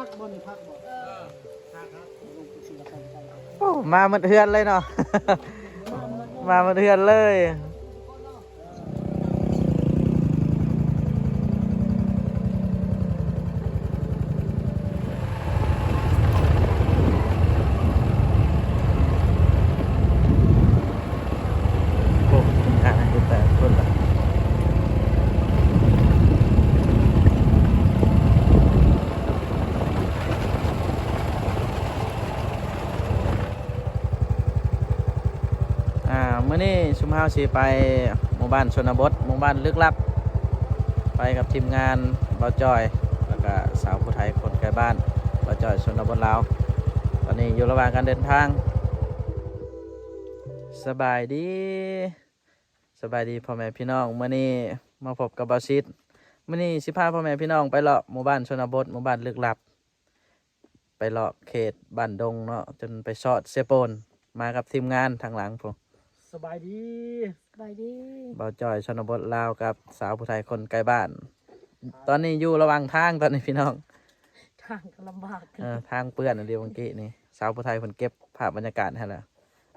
พักบนพักบ่พักครับลงไปสิละกันโอ้มาเหมือนเฮือนเลยเนาะ มาเหมือนเฮือนเลย โอ้อะอยู่แต่คนละอ่ามื้อนี้ชุม เฮาสิไปหมู่บ้านชนบทหมู่บ้านลึกลับ ไปกับทีมงานบาวจอย แล้วก็สาวผู้ไทยคนใกล้บ้านบาวจอยชนบทลาวตอนนี้อยู่ระหว่างการเดินทาง สบายดี สบายดีพ่อแม่พี่น้องเมื่อนี้มาพบกับบาซิดเมื่อนี้สิพาพ่อแม่พี่น้องไปเลาะหมู่บ้านชนบทหมู่บ้านลึกลับ ไปเลาะเขตบ้านดงเนาะจนไปซอดเซโปนมากับทีมงานทางหลังผม สบายดีสบายดีบ่าวจอยชนบทลาวกับสาวผู้ไทยคนใกล้บ้าน ตอนนี้อยู่ระหว่างทางตอนนี้พี่น้องทางก็ลำบากเออทางเปื้อนอันเดียวเมื่อกี้นี่สาวผู้ไทยคนเก็บภาพบรรยากาศให้แล้ว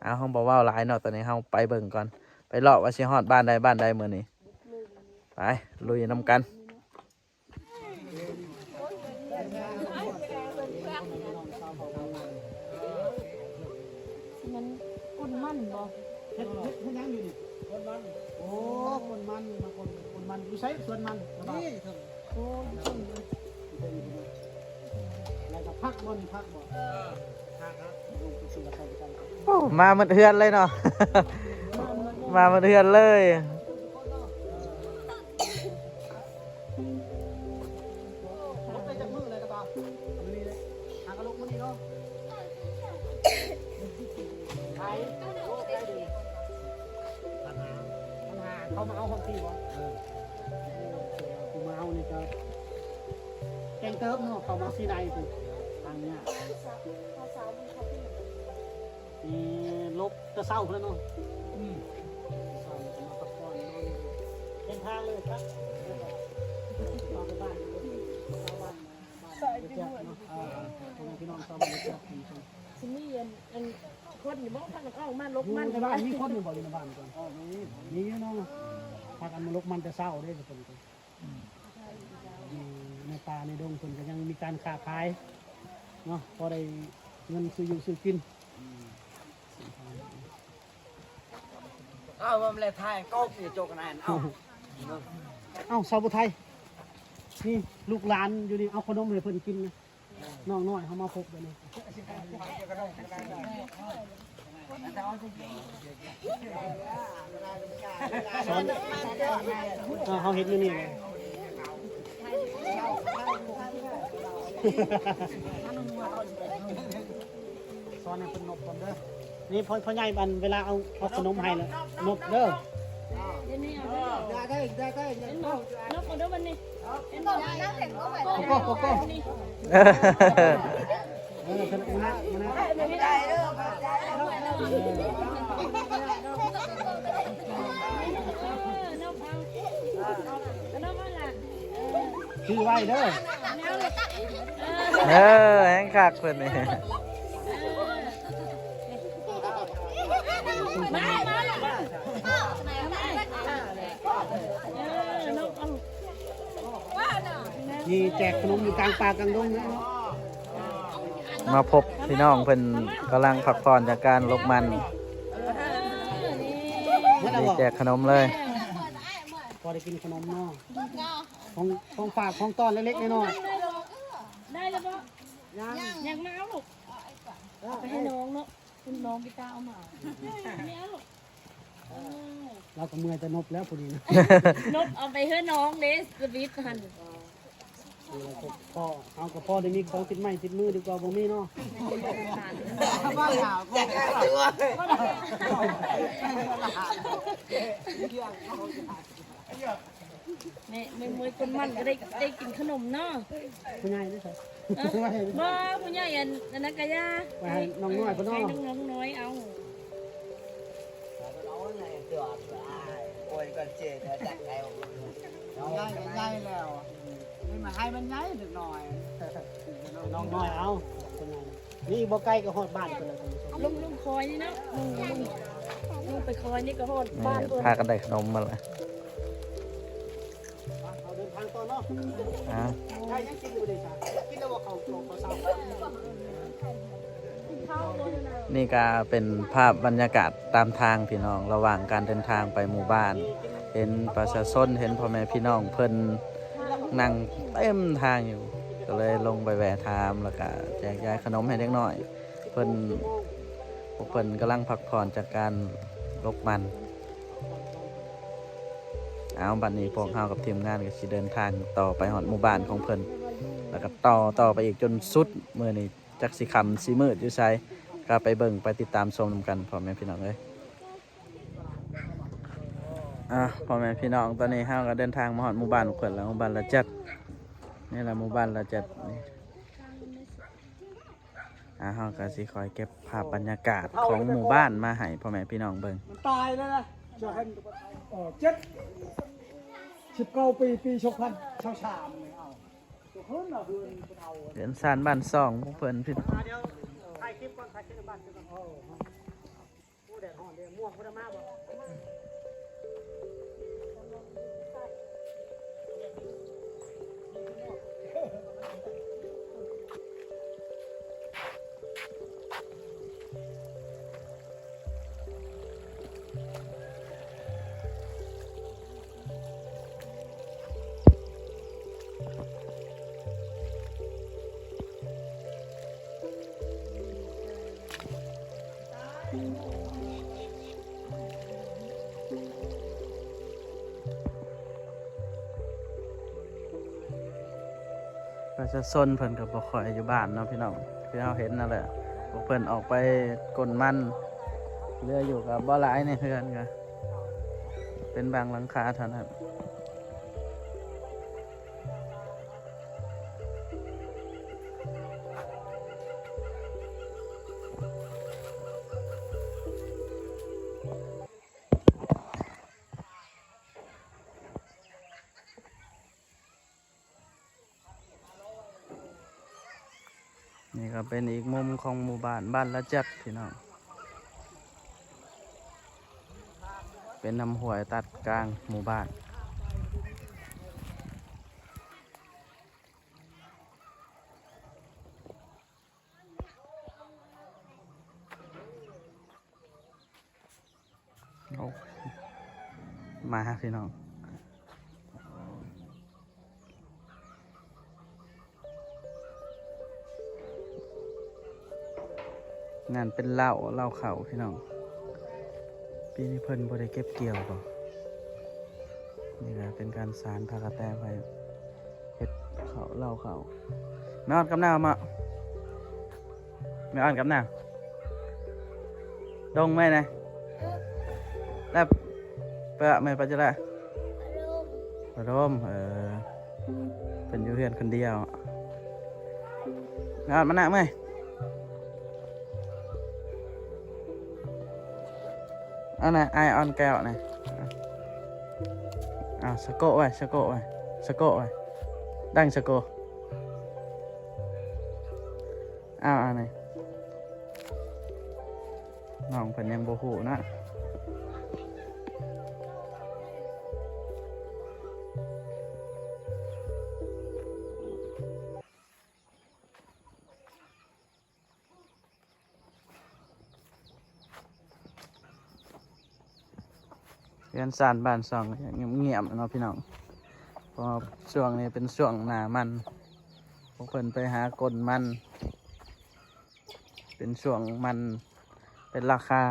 เอาห้องบอกว่าหลายเนาะตอนนี้เฮาไปเบิ่งก่อน ไปเลาะว่าสิฮอดบ้านใดบ้านใดมื้อนี้ไปลุยนำกันมันอุ่นมั่นบ่ เฮ็ดเฮ็ดเฮ็ดยังอยู่นี่คนมันโอ้คนมันมาคนคนมันอยู่ไสสวนมันนี่โอ้ยต้นเลยแล้วก็พักบ่นี่พักบ่เออพักครับลงไปสิละกันกันโอ้มาหมดเฮือนเลยเนาะ มาหมดเฮือนเลย ลงไปจากมือเลยกระตามือนี้เลยหากระลกมือนี้เนาะ เขามาเอาของที่บ่เออกูมาเอานี่ก็แกงเติมเนาะเขามาซีไดกูทางเนี้ยมีลบจะเศร้าเพื่อนเนาะอืมเศร้าจะมาพักผ่อนนอนเป็นทางเลยครับนอนไปบ้านชาวบ้านบ้านเจ้าเนาะอ่าพ่อแม่พี่น้องชาวบ้านเจ้าสิมีอันอัน คนนี่บ่พันเข้ามาลกอยู่มันในบ้านมีคนอยู่บ่อยู่ในบ้านก่อนอ๋อมีมีอยู่เนาะพากันมาลกมันแต่เศร้าได้ทุกคนอยู่ในป่าในดงคนก็ยังมีการค้าขายเนาะพอได้เงินซื้ออยู่ซื้อกินเอาว่ามันเลยทายก็มีโจกนานเอาเอ้าสาวบุไทยนี่ลูกหลานอยู่นี่เอาขนมให้เพิ่นกินนะ น้องน้อยเขามาพบกันนี่สอนเออเขาเห็นอยู่นี่เลยสอนให้เป็นนบก่อนเด้อนี่พ่อพ่อใหญ่บันเวลาเอาเอาขนมให้เลยนบเด้อเดี๋ยวนี้เอา ได้ได้ได้ได้เห็นบ่นกเอาเด้อวันนี้เห็นบ่โกโก้โกโก้นี่เออเป็นอุณะอุณะไม่ได้เด้อคือไว้เด้อเออแห้งคักเพิ่นนี่ นี่แจกขนมอยู่กลางป่ากลางดงนะมาพบพี่น้องเพิ่นกำลังพักผ่อนจากการลบมันนี่นี่แจกขนมเลย พอได้กินขนมเนาะของของฝากของต้อนเล็กๆน้อยได้แล้วปะยังยังมาเอาลูกเอาไปให้น้องเนาะคุณน้องกีตาร์เอามาไม่เอาลูกเออๆเราก็เมื่อยจะนบแล้วพอดีนะนกเอาไปให้น้องเดสวิทหัน พ่อเอากับพ่อได้มีของติดไม้ติดมือดีกว่าบ่มีเนาะเนี่ยไม่มวยคนมันก็ได้ได้กินขนมเนาะผู้ใหญ่ด้วยใช่เอ้อบ่ผู้ใหญ่อันอันนั้นก็ย่าไปให้น้องน้อยพ่อน้อให้งน้องน้อยเอาเอาไหนตัวโอ้ยก็เจ็บแล้วจักแล้วง่ายก็ง่ายแล้วนี่ มาให้มันง่ายนิดหน่อยไปน้องน้อยเอาเป็นไงนี่บ่ไกลก็ฮอดบ้านกันเลยท่านผู้ชมลุงลุงคอยนี่เนาะลุงลุงลุงไปคอยนี่ก็โหดบ้านนี่เพิ่นพากันได้ขนมมาแล้วเอาเดินทางต่อเนาะอะใครยังกินอยู่ดีจ้ะกินแล้วบ่เขาเขาเขาเศร้าเข้าบ่นะนี่ก็เป็นภาพบรรยากาศตามทางพี่น้องระหว่างการเดินทางไปหมู่บ้าน เห็นประชาชนเห็นพ่อแม่พี่น้องเพิ่น นั่งเต็มทางอยู่ ก็เลยลงไปแวะถามแล้วก็แจกจ่ายขนมให้เด็กน้อย เพิ่นพวกเพิ่นกำลังพักผ่อนจากการลบมัน เอาบัดนี้พวกเฮากับทีมงานก็สิเดินทางต่อไปหอดหมู่บ้านของเพิ่นแล้วก็ต่อต่อไปอีกจนสุดเมื้อนี้จักสิคำสิมืดอยู่ไสก็ไปเบิ่งไปติดตามชมกันพ่อแม่พี่น้องเอ้ย อะพ่อแม่พี่น้องตอนนี้เฮาก็เดินทางมาหอดหมู่บ้านของเพิ่นแล้วหมู่บ้านละจัดนี่แหละหมู่บ้านละจัดนี่อะเฮาก็สิคอยเก็บภาพบรรยากาศของหมู่บ้านมาให้พ่อแม่พี่น้องเบิ่งมันตายแล้วนะจะให้อ๋อเจ็ดสิบเก้าปีปีชกพันชาวชามเนี่ยเอาเพิ่นน่ะเพิ่นเอาเดือนสานบ้านซองพวกเพิ่นพี่เดี๋ยวถ่ายคลิปก่อนถ่ายคลิปบ้านก่อนโอ้โหแดดร้อนแดดม่วงพุ่นมาบ่ ประชาชนเพิ่นกับบ่ค่อยอยู่บ้านเนาะพี่น้องที่เราเห็นนั่นแหละพวกเพิ่นออกไปกลมันเหลืออยู่กับบ่หลายในเฮือนก็เป็นบางหลังคาเท่านั้น นี่ก็เป็นอีกมุมของหมู่บ้านบ้านละจัดพี่น้อง เป็นน้ำห้วยตัดกลางหมู่บ้านมาพี่น้อง งานเป็นเหล้าเหล้าเขาพี่น้อง ปีนี้เพิ่นบ่ได้เก็บเกี่ยวก่อนนี่แหละเป็นการสารพากระแตไปเฮ็ดเขาเหล้าเขาไม่อ่อนกับหน้ามาไม่อ่อนกับหน้าดงไหมนะแล้วเปะไม่ไปจะได้ปรมเออเป็นอยู่เฮือนคนเดียวไม่อ่อนมาหน้าไหม อันน่ะไอออนแก้วนะอ่าสะโกะไว้สะโกะไว้สะโกะไว้ดังสะโกะอ้าวอันไหนน้องเพิ่นยังบ่ฮู้นะ เรียนสานบ้านซองเงียบๆเนาะพี่น้องพอช่วงนี้เป็นช่วงหนามันพวกเพิ่นไปหากลมัน เป็นช่วงมันเป็นราคา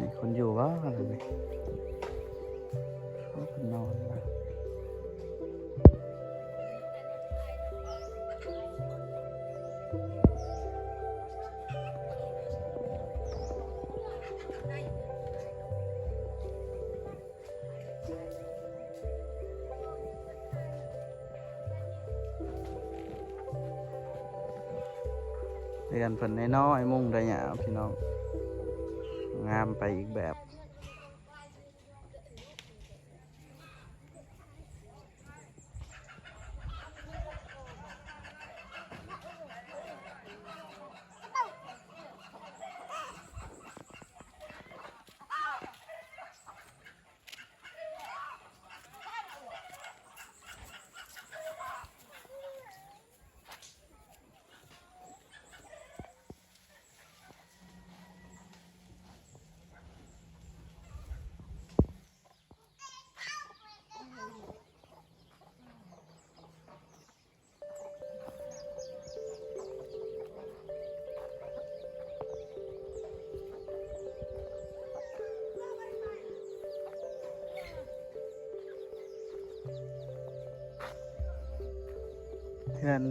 นี่คนอยู่วะอะไรนี่เขาคนนอนนะเรือนเพิ่นน้อยๆมุ่งได้หยาพี่น้องงามไปอีกแบบ พื่อน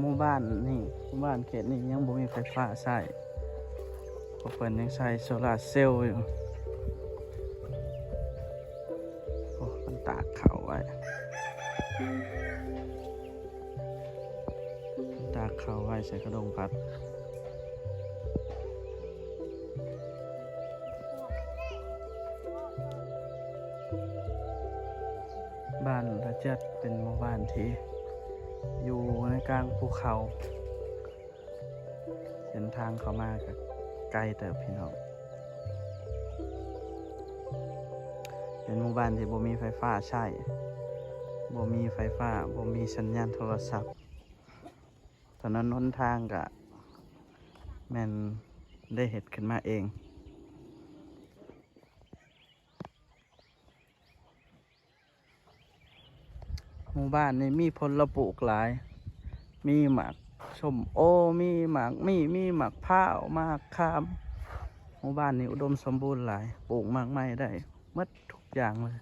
หมู่บ้านนี่หมู่บ้านเขตนี่ยังบ่มีไฟฟ้าใช้เพราะเพิ่นยังใช้โซลาเซลล์อยู่โอ้มันตากเขาไว้ตากเขาไว้ใส่กระดงพัดบ้านระเจ็ดเป็นหมู่บ้านที่ อยู่ในกลางภูเขา เส้นทางเขามากับไกลแต่พี่น้อง เป็นหมู่บ้านที่บ่มีไฟฟ้าใช้บ่มีไฟฟ้าบ่มีสัญญาณโทรศัพท์ถนนหนทางกะแม่นได้เห็ดขึ้นมาเอง มู่บ้านนี่มีพลปลูกหลาย มีหมากชมโอ มีหมากมีมีหมากผ้าวหมากคาม หมู่บ้านนี่อุดมสมบูรณ์หลาย ปลูกมากไม่ได้หมดทุกอย่างเลย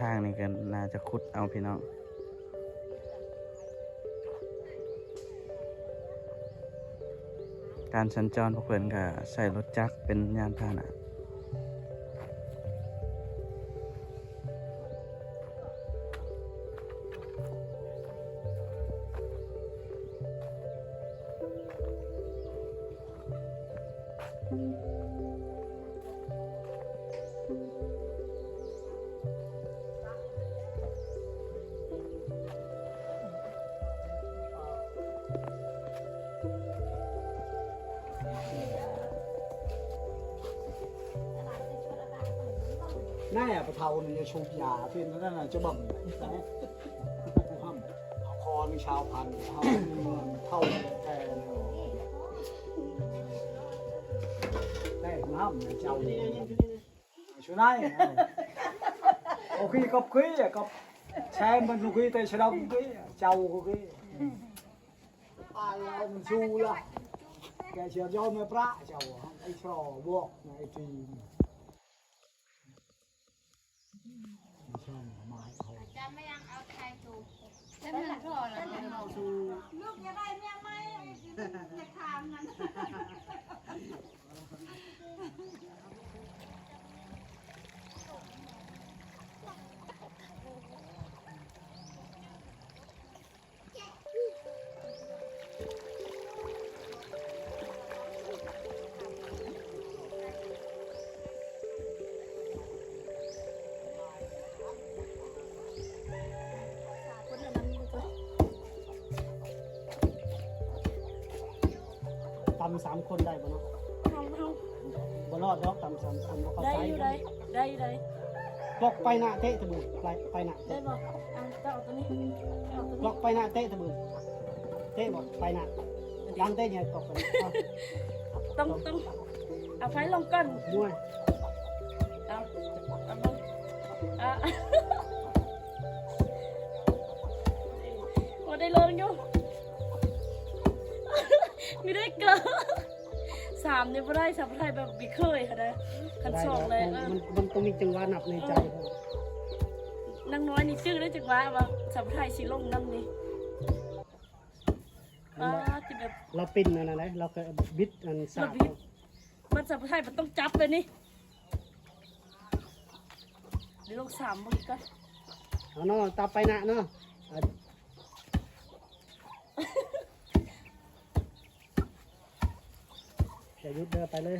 ทางนี่ก็น่าจะขุดเอาพี่น้องการสัญจรพวกเพื่อนก็ใส่รถจักรเป็นยานพาหนะ เทาเนี่ยชูยาเพื่อนนั่นน่ะจะบังเอาคอนี่ชาวพันธุ์เท่าเท่าแก่ได้น้ำเจ้าช่วยได้โอเคกับคุยกับแชร์มันคุยแต่ฉลองคุยเจ้าคุยตายแล้วมันชูละแกเชียร์ยอมไม่พระเจ้าไอ้ชอบวกไอ้ที ช่องไม้เขาจะไม่ยังเอาไทยถูกฉันหนักพอแล้วลูกจะได้เมียไหมจะถามนั้นำสามคนได้บ่เนาะเอาเอาบ่รอดดอกตำสามคนบ่เข้าได้ใจอยู่ได้ได้อยู่ได้ล็อกไปหน้าเตะตะบือไปไปหน้าได้เตะบอกเอาเจ้าเอาตัวนี้เอาตัวล็นี้อกไปหน้าเตะตะบือเตะบ่ไปหน้าล้างเตะเนี่ยตกไปเอาต้องต้องเอาไฟลงก่อนมวยเอาเอาลงอะ โอ้ได้ลงอยู่ มีได้เกินสามนี่บ่ได้สามไทยแบบบีเคยค่ะนะคันสองเลยเออมันมันต้องมีจังหวะนับในใจครับนางน้อยนี่ชื่อได้จังว่าว่าสามไทยสิลงน้ำนี่อ่าจิแบบเราปิ้นนั่นนะเราก็บิดอันสาเราบบิดมันสามไทยมันต้องจับเลยนี่เดี๋ยวลงสามบ่อีกก่อนเอาเนาะตามไปนะเนาะ อะอย่ายุดเดินไปเลย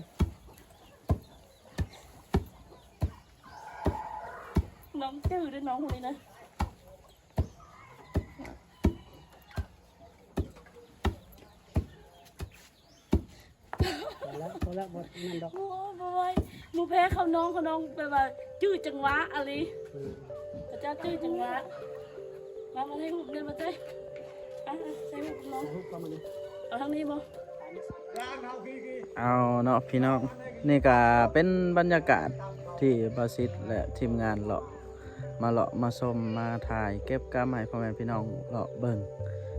น้องจื้อด้วยน้องคนนี้นะพอแล้วพอแล้วบดนั่นดอกโอ้บอยหนูแพ้เขาน้องเขาน้องแบบว่าจื้อจังหวะอะไรอืมพระเจ้าจื้อจังหวะมามาให้หุบเงินมาเต้อะอะใส่หุบน้องใส่หุบเข้ามานี่เอาทางนี้บ่ เอาเนาะพี่น้องนี่ก็เป็นบรรยากาศที่บาซิดและทีมงานเลาะมาเลาะมาชมมาถ่ายเก็บกำให้พ่อแม่พี่น้องเลาะเบิ่ง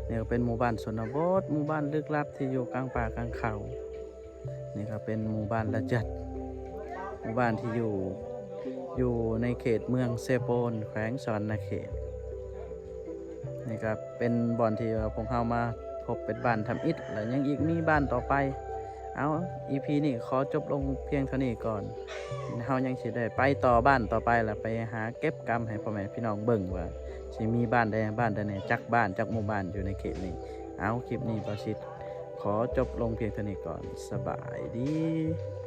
นี่ก็เป็นหมู่บ้านชนบทหมู่บ้านลึกลับที่อยู่กลางป่ากลางเขานี่ก็เป็นหมู่บ้านละจัด หมู่บ้านที่อยู่อยู่ในเขตเมืองเซโปนแขวงสวรรณเขตนี่ก็เป็นบ่อนที่ว่าพวกเรามา บเป็นบ้านทำอิฐแล้วยังอีกมีบ้านต่อไป เอา EP นี่ขอจบลงเพียงเท่านี้ก่อนเฮายังสิได้ไปต่อบ้านต่อไปแล้วไปหาเก็บกรรมให้พ่อแม่พี่น้องเบิ่งว่าสิมีบ้านใดบ้านใดแหน่จักบ้านจักหมู่บ้านอยู่ในเขตนี้ เอาคลิปนี้ประชิดขอจบลงเพียงเท่านี้ก่อนสบายดี